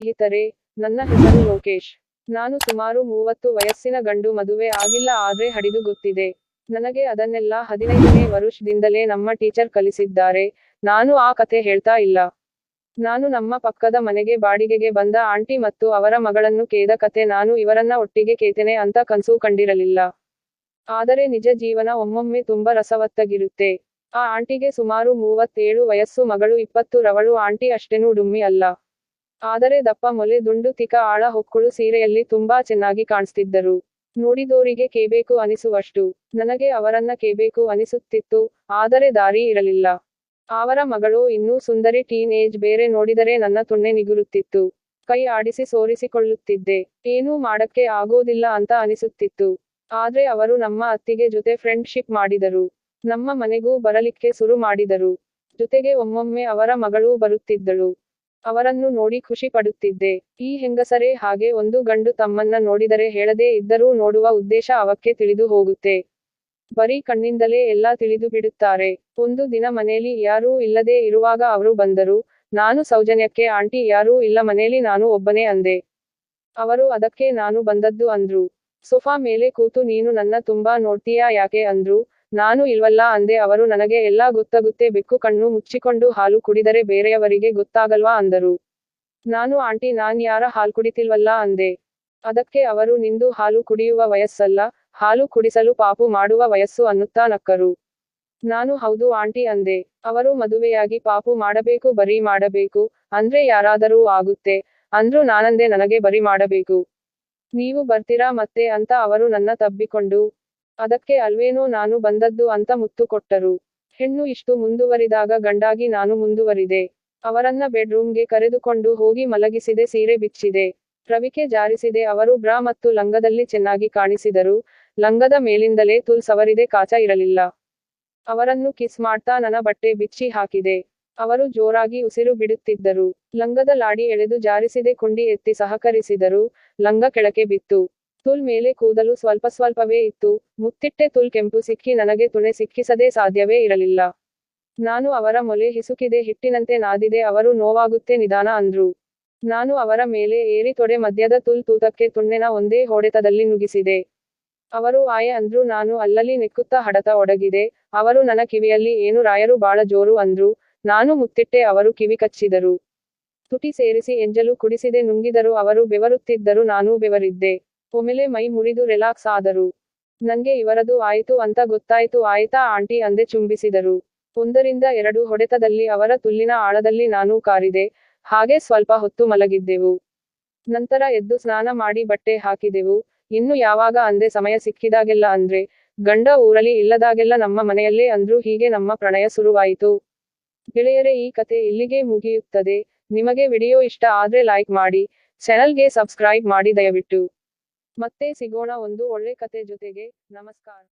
ಸ್ನೇಹಿತರೆ, ನನ್ನ ಹೆಸರು ಲೋಕೇಶ್. ನಾನು ಸುಮಾರು ಮೂವತ್ತು ವಯಸ್ಸಿನ ಗಂಡು ಮದುವೆ ಆಗಿಲ್ಲ, ಆದ್ರೆ ಹಡಿದು ಗೊತ್ತಿದೆ. ನನಗೆ ಅದನ್ನೆಲ್ಲ ಹದಿನೈದನೇ ವರುಷದಿಂದಲೇ ನಮ್ಮ ಟೀಚರ್ ಕಲಿಸಿದ್ದಾರೆ. ನಾನು ಆ ಕತೆ ಹೇಳ್ತಾ ಇಲ್ಲ. ನಾನು ನಮ್ಮ ಪಕ್ಕದ ಮನೆಗೆ ಬಾಡಿಗೆಗೆ ಬಂದ ಆಂಟಿ ಮತ್ತು ಅವರ ಮಗಳನ್ನು ಕೇದ ಕತೆ ನಾನು ಇವರನ್ನ ಒಟ್ಟಿಗೆ ಕೇತೇನೆ ಅಂತ ಕನಸು ಕಂಡಿರಲಿಲ್ಲ. ಆದರೆ ನಿಜ ಜೀವನ ಒಮ್ಮೊಮ್ಮೆ ತುಂಬಾ ರಸವತ್ತಾಗಿರುತ್ತೆ. ಆ ಆಂಟಿಗೆ ಸುಮಾರು ಮೂವತ್ತೇಳು ವಯಸ್ಸು, ಮಗಳು ಇಪ್ಪತ್ತು, ರವಳು ಆಂಟಿ ಅಷ್ಟೇನೂ ಡುಮ್ಮಿ ಅಲ್ಲ. ಆದರೆ ದಪ್ಪ ಮೊಲೆ ದುಂಡು ತಿಕ ಆಳ ಹೊಕ್ಕುಳು ಸೀರೆಯಲ್ಲಿ ತುಂಬಾ ಚೆನ್ನಾಗಿ ಕಾಣಿಸ್ತಿದ್ದರು. ನೋಡಿದೋರಿಗೆ ಕೇಬೇಕು ಅನಿಸುವಷ್ಟು. ನನಗೆ ಅವರನ್ನ ಕೇಬೇಕು ಅನಿಸುತ್ತಿತ್ತು, ಆದರೆ ದಾರಿ ಇರಲಿಲ್ಲ. ಅವರ ಮಗಳು ಇನ್ನೂ ಸುಂದರಿ ಟೀನ್ ಏಜ್ ಬೇರೆ ನೋಡಿದರೆ ನನ್ನ ತುಣ್ಣೆ ನಿಗುರುತ್ತಿತ್ತು. ಕೈ ಆಡಿಸಿ ಸೋರಿಸಿಕೊಳ್ಳುತ್ತಿದ್ದೆ. ಏನೂ ಮಾಡಕ್ಕೆ ಆಗೋದಿಲ್ಲ ಅಂತ ಅನಿಸುತ್ತಿತ್ತು. ಆದ್ರೆ ಅವರು ನಮ್ಮ ಅತ್ತಿಗೆ ಜೊತೆ ಫ್ರೆಂಡ್ಶಿಪ್ ಮಾಡಿದರು. ನಮ್ಮ ಮನೆಗೂ ಬರಲಿಕ್ಕೆ ಶುರು ಮಾಡಿದರು. ಜೊತೆಗೆ ಒಮ್ಮೊಮ್ಮೆ ಅವರ ಮಗಳೂ ಬರುತ್ತಿದ್ದಳು. ಅವರನ್ನು ನೋಡಿ ಖುಷಿ ಪಡುತ್ತಿದ್ದೆ. ಈ ಹೆಂಗಸರೇ ಹಾಗೆ ಒಂದು ಗಂಡು ತಮ್ಮನ್ನ ನೋಡಿದರೆ ಹೇಳದೇ ಇದ್ದರೂ ನೋಡುವ ಉದ್ದೇಶ ಅವಕ್ಕೆ ತಿಳಿದು ಹೋಗುತ್ತೆ. ಬರೀ ಕಣ್ಣಿಂದಲೇ ಎಲ್ಲ ತಿಳಿದು ಬಿಡುತ್ತಾರೆ. ಒಂದು ದಿನ ಮನೇಲಿ ಯಾರೂ ಇಲ್ಲದೆ ಇರುವಾಗ ಅವರು ಬಂದರು. ನಾನು ಸೌಜನ್ಯಕ್ಕೆ, ಆಂಟಿ, ಯಾರೂ ಇಲ್ಲ, ಮನೇಲಿ ನಾನು ಒಬ್ಬನೇ ಅಂದೆ. ಅವರು, ಅದಕ್ಕೆ ನಾನು ಬಂದದ್ದು ಅಂದ್ರು. ಸೋಫಾ ಮೇಲೆ ಕೂತು, ನೀನು ನನ್ನ ತುಂಬಾ ನೋಡ್ತೀಯಾ? ಯಾಕೆ ಅಂದ್ರು. ನಾನು ಇಲ್ವಲ್ಲ ಅಂದೆ ಅವರು ನನಗೆ ಎಲ್ಲಾ ಗೊತ್ತಾಗುತ್ತೆ ಬೆಕ್ಕು ಕಣ್ಣು ಮುಚ್ಚಿಕೊಂಡು ಹಾಲು ಕುಡಿದರೆ ಬೇರೆಯವರಿಗೆ ಗೊತ್ತಾಗಲ್ವಾ ಅಂದರು. ನಾನು, ಆಂಟಿ, ನಾನ್ ಯಾರ ಹಾಲು ಕುಡಿತಿಲ್ವಲ್ಲ ಅಂದೆ. ಅದಕ್ಕೆ ಅವರು, ನಿಂದು ಹಾಲು ಕುಡಿಯುವ ವಯಸ್ಸಲ್ಲ, ಹಾಲು ಕುಡಿಸಲು ಪಾಪು ಮಾಡುವ ವಯಸ್ಸು ಅನ್ನುತ್ತಾ ನಕ್ಕರು. ನಾನು, ಹೌದು, ಆಂಟಿ, ಅಂದೆ. ಅವರು ಮದುವೆಯಾಗಿ ಪಾಪು ಮಾಡಬೇಕು, ಬರಿ ಮಾಡಬೇಕು, ಅಂದ್ರೆ ಯಾರಾದರೂ ಆಗುತ್ತೆ, ಅಂದ್ರು ನಾನಂದೆ ನನಗೆ ಬರಿ ಮಾಡಬೇಕು. ನೀವು ಬರ್ತೀರಾ ಮತ್ತೆ ಅಂತ ಅವರು ನನ್ನ ತಬ್ಬಿಕೊಂಡು ಅದಕ್ಕೆ ಅಲ್ವೇನೋ ನಾನು ಬಂದದ್ದು ಅಂತ ಮುತ್ತು ಕೊಟ್ಟರು. ಹೆಣ್ಣು ಇಷ್ಟು ಮುಂದುವರಿದಾಗ ಗಂಡಾಗಿ ನಾನು ಮುಂದುವರಿದೆ. ಅವರನ್ನ ಬೆಡ್ರೂಮ್ಗೆ ಕರೆದುಕೊಂಡು ಹೋಗಿ ಮಲಗಿಸಿದೆ, ಸೀರೆ ಬಿಚ್ಚಿದೆ. ರವಿಕೆ ಜಾರಿಸಿದೆ, ಅವರು ಬ್ರಾ ಮತ್ತು ಲಂಗದಲ್ಲಿ ಚೆನ್ನಾಗಿ ಕಾಣಿಸಿದರು. ಲಂಗದ ಮೇಲಿಂದಲೇ ತುಲ್ ಸವರಿದೆ, ಕಾಚ ಇರಲಿಲ್ಲ. ಅವರನ್ನು ಕಿಸ್ ಮಾಡ್ತಾ ನನ್ನ ಬಟ್ಟೆ ಬಿಚ್ಚಿ ಹಾಕಿದೆ. ಅವರು ಜೋರಾಗಿ ಉಸಿರು ಬಿಡುತ್ತಿದ್ದರು. ಲಂಗದ ಲಾಡಿ ಎಳೆದು ಜಾರಿಸಿದೆ, ಕುಂಡಿ ಎತ್ತಿ ಸಹಕರಿಸಿದರು. ಲಂಗ ಕೆಳಕ್ಕೆ ಬಿತ್ತು. ತುಲ್ ಮೇಲೆ ಕೂದಲು ಸ್ವಲ್ಪ ಸ್ವಲ್ಪವೇ ಇತ್ತು. ಮುತ್ತಿಟ್ಟೆ ತುಲ್ ಕೆಂಪು ಸಿಕ್ಕಿ ನನಗೆ ತುಣೆ ಸಿಕ್ಕಿಸದೆ ಸಾಧ್ಯವೇ ಇರಲಿಲ್ಲ. ನಾನು ಅವರ ಮೊಲೆ ಹಿಸುಕಿದೆ, ಹಿಟ್ಟಿನಂತೆ ನಾದಿದೆ, ಅವರು ನೋವಾಗುತ್ತೆ ನಿಧಾನ ಅಂದ್ರು. ನಾನು ಅವರ ಮೇಲೆ ಏರಿ ತೊಡೆ ಮಧ್ಯದ ತುಲ್ ತೂತಕ್ಕೆ ತುಣ್ಣೆನ ಒಂದೇ ಹೊಡೆತದಲ್ಲಿ ನುಗಿಸಿದೆ ಅವರು ಆಯ ಅಂದ್ರು, ನಾನು ಅಲ್ಲಲ್ಲಿ ನೆಕ್ಕುತ್ತಾ ಹಡತ ಒಡಗಿದೆ. ಅವರು ನನ್ನ ಕಿವಿಯಲ್ಲಿ ಏನು ರಾಯರು ಬಾಳ ಜೋರು ಅಂದ್ರು. ನಾನು ಮುತ್ತಿಟ್ಟೆ ಅವರು ಕಿವಿ ಕಚ್ಚಿದರು. ತುಟಿ ಸೇರಿಸಿ, ಎಂಜಲು ಕುಡಿಸಿದೆ, ನುಂಗಿದರು, ಅವರು ಬೆವರುತ್ತಿದ್ದರು, ನಾನೂ ಬೆವರಿದ್ದೆ. ಒಮ್ಮೆಲೆ ಮೈ ಮುರಿದು ರಿಲ್ಯಾಕ್ಸ್ ಆದರು. ನಂಗೆ ಇವರದು ಆಯಿತು ಅಂತ ಗೊತ್ತಾಯ್ತು ಆಯ್ತಾ ಆಂಟಿ ಅಂದೆ ಚುಂಬಿಸಿದರು. ಒಂದರಿಂದ ಎರಡು ಹೊಡೆತದಲ್ಲಿ ಅವರ ತುಲ್ಲಿನ ಆಳದಲ್ಲಿ ನಾನು ಕಾರಿದೆ. ಹಾಗೆ ಸ್ವಲ್ಪ ಹೊತ್ತು ಮಲಗಿದ್ದೆವು. ನಂತರ ಎದ್ದು ಸ್ನಾನ ಮಾಡಿ ಬಟ್ಟೆ ಹಾಕಿದೆವು. ಇನ್ನು ಯಾವಾಗ ಅಂದೆ ಸಮಯ ಸಿಕ್ಕಿದಾಗೆಲ್ಲ ಅಂದ್ರೆ, ಗಂಡ ಊರಲ್ಲಿ ಇಲ್ಲದಾಗೆಲ್ಲ ನಮ್ಮ ಮನೆಯಲ್ಲೇ ಅಂದ್ರು ಹೀಗೆ ನಮ್ಮ ಪ್ರಣಯ ಶುರುವಾಯಿತು. ಗೆಳೆಯರೇ, ಈ ಕತೆ ಇಲ್ಲಿಗೆ ಮುಗಿಯುತ್ತದೆ. ನಿಮಗೆ ವಿಡಿಯೋ ಇಷ್ಟ ಆದ್ರೆ ಲೈಕ್ ಮಾಡಿ, ಚಾನಲ್ಗೆ ಸಬ್ಸ್ಕ್ರೈಬ್ ಮಾಡಿ ದಯವಿಟ್ಟು. ಮತ್ತೆ ಸಿಗೋಣ ಒಂದು ಒಳ್ಳೆ ಕತೆ ಜೊತೆಗೆ. ನಮಸ್ಕಾರ.